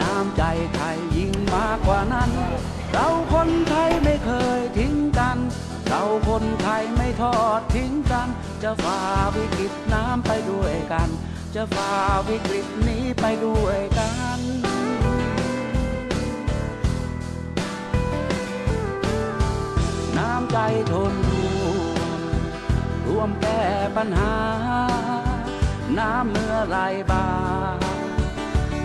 น้ำใจไทยยิ่งมากกว่านั้น เราคนไทยไม่เคยทิ้งกัน เราคนไทยไม่ทอดทิ้งกัน จะฝ่าวิกฤตน้ำไปด้วยกัน จะฝ่าวิกฤตนี้ไปด้วยกันน้ำใจทนรวมแก้ปัญหา น้ำเมื่อไรบาง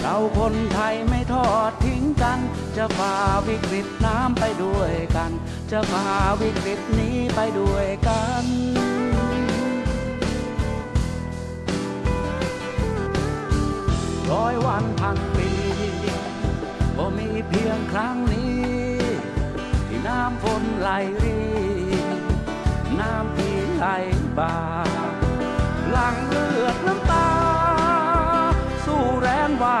เราคนไทยไม่ทอดทิ้งกัน จะฝ่าวิกฤตน้ำไปด้วยกัน จะฝ่าวิกฤตนี้ไปด้วยกันร้อยวันพันปีก็มีเพียงครั้งนี้ ที่น้ำฝนไหลรีน้ำที่ไหลบาหลังเลือดน้ำตา สู้แรงวา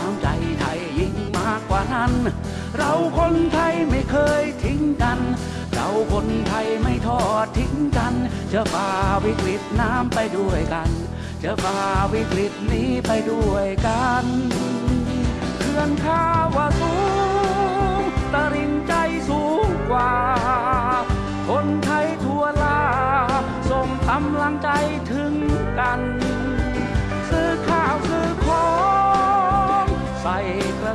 น้ำใจไทยยิ่งมากกว่านั้น เราคนไทยไม่เคยทิ้งกัน เราคนไทยไม่ทอดทิ้งกันจะฝ่าวิกฤตน้ำไปด้วยกันจะฝ่าวิกฤตนี้ไปด้วยกันเขื่อนข้าวาสูงตริงใจสูงกว่า คนไท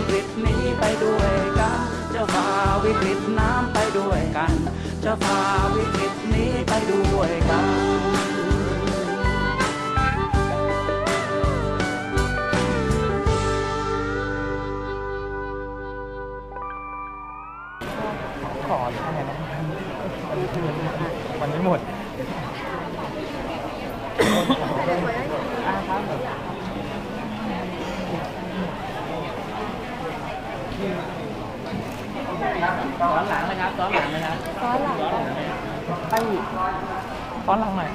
วิกฤตนี้ไปด้วยกัน จะฝ่าวิกฤตน้ำไปด้วยกัน จะฝ่าวิกฤตนี้ไปด้วยกันขอทำไงนะมันไม่หมด อ่าครับซ้อนหลังนะครับซ้อนหลังนะครับซ้อนหลังไปซ้อนหลังหน่อย